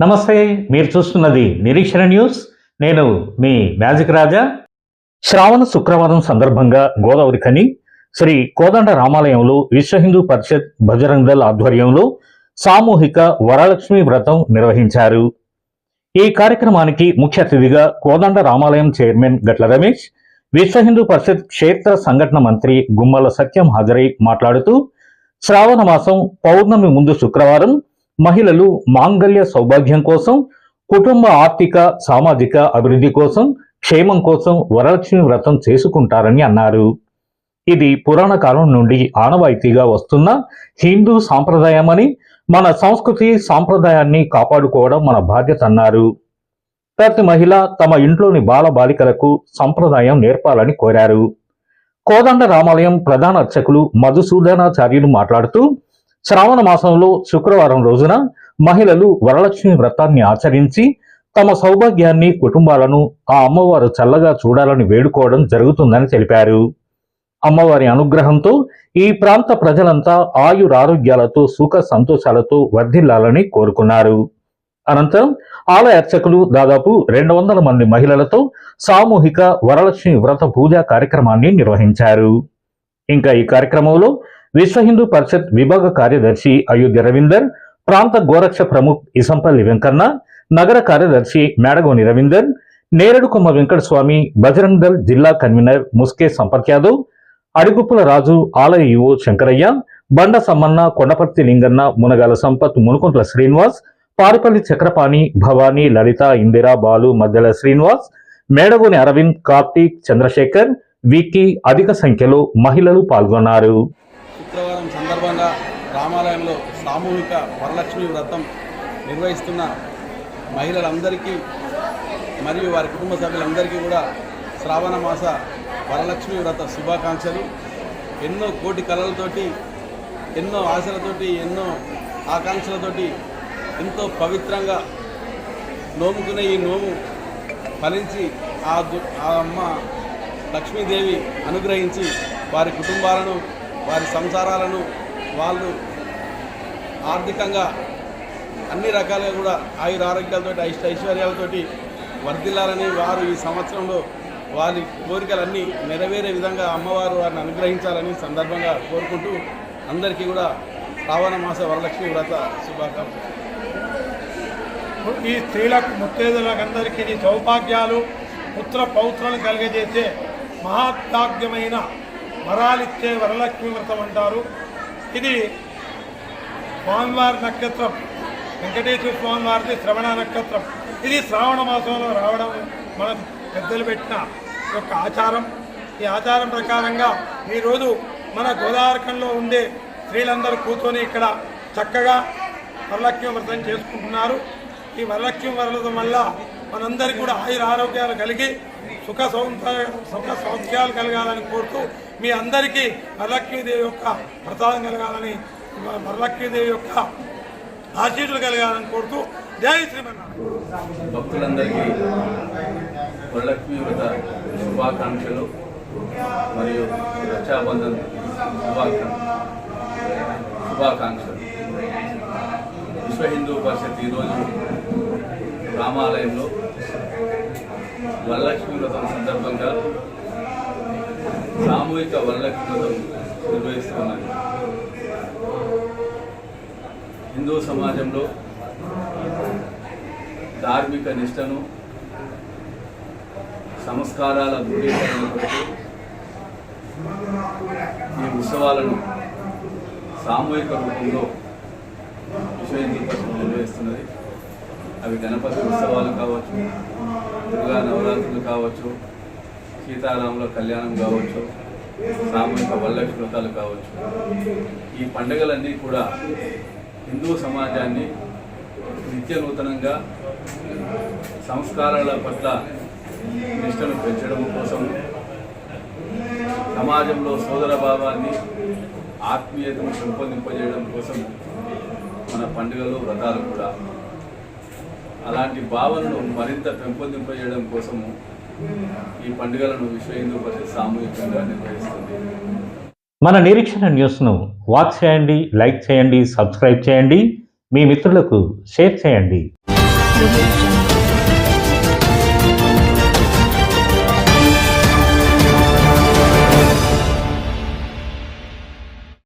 నమస్తే మీరు చూస్తున్నది నిరీక్షణ న్యూస్. నేను మీ మ్యాజిక్ రాజా. శ్రావణ శుక్రవారం సందర్భంగా గోదావరి ఖని శ్రీ కోదండ రామాలయంలో విశ్వ హిందూ పరిషత్ బజరంగ్ దళ్ ఆధ్వర్యంలో సామూహిక వరలక్ష్మి వ్రతం నిర్వహించారు. ఈ కార్యక్రమానికి ముఖ్య అతిథిగా కోదండ రామాలయం చైర్మన్ గట్ల రమేష్ విశ్వ హిందూ పరిషత్ క్షేత్ర సంఘటన మంత్రి గుమ్మల సత్యం హాజరై మాట్లాడుతూ శ్రావణ మాసం పౌర్ణమి ముందు శుక్రవారం మహిళలు మాంగళ్య సౌభాగ్యం కోసం కుటుంబ ఆర్థిక సామాజిక అభివృద్ధి కోసం క్షేమం కోసం వరలక్ష్మి వ్రతం చేసుకుంటారని అన్నారు. ఇది పురాణ కాలం నుండి ఆనవాయితీగా వస్తున్న హిందూ సాంప్రదాయమని మన సంస్కృతి సాంప్రదాయాన్ని కాపాడుకోవడం మన బాధ్యత అన్నారు. ప్రతి మహిళ తమ ఇంట్లోని బాల బాలికలకు సంప్రదాయం నేర్పాలని కోరారు. కోదండ రామాలయం ప్రధాన అర్చకులు మధుసూదనాచార్యులు మాట్లాడుతూ శ్రావణ మాసంలో శుక్రవారం రోజున మహిళలు వరలక్ష్మి వ్రతాన్ని ఆచరించి తమ సౌభాగ్యాన్ని కుటుంబాలను ఆ అమ్మవారు చల్లగా చూడాలని వేడుకోవడం జరుగుతుందని తెలిపారు. అమ్మవారి అనుగ్రహంతో ఈ ప్రాంత ప్రజలంతా ఆయురారోగ్యాలతో సుఖ సంతోషాలతో వర్ధిల్లాలని కోరుకున్నారు. అనంతరం ఆలయ అర్చకులు దాదాపు రెండు వందల మంది మహిళలతో సామూహిక వరలక్ష్మి వ్రత పూజా కార్యక్రమాన్ని నిర్వహించారు. ఇంకా ఈ కార్యక్రమంలో విశ్వ హిందూ పరిషత్ విభాగ కార్యదర్శి అయోధ్య రవీందర్ ప్రాంత గోరక్ష ప్రముఖ్ ఇసంపల్లి వెంకన్న నగర కార్యదర్శి మేడగోని రవీందర్ నేరేడుకొమ్మ వెంకటస్వామి బజరంగ్ దళ్ జిల్లా కన్వీనర్ ముస్కే సంపత్ యాదవ్ అడిగుప్పుల రాజు ఆలయ యువో శంకరయ్య బండ సమ్మన్న కొండపర్తి లింగన్న మునగాల సంపత్ మునుకుంట్ల శ్రీనివాస్ పారిపల్లి చక్రపాణి భవానీ లలిత ఇందిరా బాలు మధ్యల శ్రీనివాస్ మేడగోని అరవింద్ కార్తీక్ చంద్రశేఖర్ వికి అధిక సంఖ్యలో మహిళలు పాల్గొన్నారు. శుక్రవారం సందర్భంగా రామాలయంలో సామూహిక వరలక్ష్మి వ్రతం నిర్వహిస్తున్న మహిళలందరికీ మరియు వారి కుటుంబ సభ్యులందరికీ కూడా శ్రావణ మాస వరలక్ష్మి వ్రత శుభాకాంక్షలు. ఎన్నో కోటి కళలతోటి ఎన్నో ఆశలతోటి ఎన్నో ఆకాంక్షలతోటి ఎంతో పవిత్రంగా నోముకునే ఈ నోము ఫలించి ఆ దు- ఆ అమ్మ లక్ష్మీదేవి అనుగ్రహించి వారి కుటుంబాలను వారి సంసారాలను వాళ్ళు ఆర్థికంగా అన్ని రకాలుగా కూడా ఆయుర ఆరోగ్యాలతో ఐష్ట ఐశ్వర్యాలతోటి వర్ధిల్లాలని వారు ఈ సంవత్సరంలో వారి కోరికలన్నీ నెరవేరే విధంగా అమ్మవారు వారిని అనుగ్రహించాలని సందర్భంగా కోరుకుంటూ అందరికీ కూడా శ్రావణ మాస వరలక్ష్మి వ్రత శుభాకాంక్షలు. ఈ స్త్రీలకు ముత్తేదులకు అందరికీ సౌభాగ్యాలు పుత్ర పౌత్రాలు కలిగజేసే మహాత్యాగ్యమైన వరాలిచ్చే వరలక్ష్మి వ్రతం అంటారు. ఇది స్వామివారి నక్షత్రం. వెంకటేశ్వర స్వామివారిది శ్రవణ నక్షత్రం. ఇది శ్రావణ మాసంలో రావడం మనం పెద్దలు పెట్టిన యొక్క ఆచారం. ఈ ఆచారం ప్రకారంగా ఈరోజు మన గోదావరికంలో ఉండే స్త్రీలందరూ కూర్చొని ఇక్కడ చక్కగా వరలక్ష్మి వ్రతం చేసుకుంటున్నారు. ఈ వరలక్ష్మి వ్రతం వల్ల మనందరికీ కూడా ఆయుర ఆరోగ్యాలు కలిగి సుఖ సౌందర్య సుఖ సౌఖ్యాలు కలగాలని కోరుతూ మీ అందరికీ వరలక్ష్మీదేవి యొక్క ప్రసాదం కలగాలని వరలక్ష్మీదేవి యొక్క ఆశీస్సులు కలగాలని కోరుతూ జై శ్రీమన్నారాయణ. భక్తులందరికీ వరలక్ష్మి వ్రత శుభాకాంక్షలు మరియు రక్షాబంధన్ శుభాకాంక్షలు. విశ్వ హిందూ పరిషత్ ఈరోజు రామాలయంలో వరలక్ష్మి వ్రతం సందర్భంగా సామూహిక వరలక్ష్మి వ్రతం నిర్వహిస్తున్నది హిందూ సమాజంలో ధార్మిక నిష్టను సంస్కారాల దృఢీకరణ ఈ ఉత్సవాలను సామూహిక రూపంలో విశ్వ నిర్వహిస్తున్నది. అవి గణపతి ఉత్సవాలు కావచ్చు దుర్గా నవరాత్రులు కావచ్చు సీతారాముల కళ్యాణం కావచ్చు సామూహిక వరలక్ష్మి వ్రతాలు కావచ్చు. ఈ పండుగలన్నీ కూడా హిందూ సమాజాన్ని నిత్య నూతనంగా సంస్కారాల పట్ల నిష్టను పెంచడం కోసం సమాజంలో సోదర భావాన్ని ఆత్మీయతను పెంపొందింపజేయడం కోసం మన పండుగలు వ్రతాలు కూడా అలాంటి భావనను మరింత పెంపొందింపజేయడం కోసము ఈ పండుగలను విశ్వ హిందూ పరిషత్ సామూహికంగా నిర్వహిస్తుంది మన నిరీక్షణ న్యూస్ను వాచ్ చేయండి లైక్ చేయండి సబ్స్క్రైబ్ చేయండి మీ మిత్రులకు షేర్ చేయండి Audio Jungle.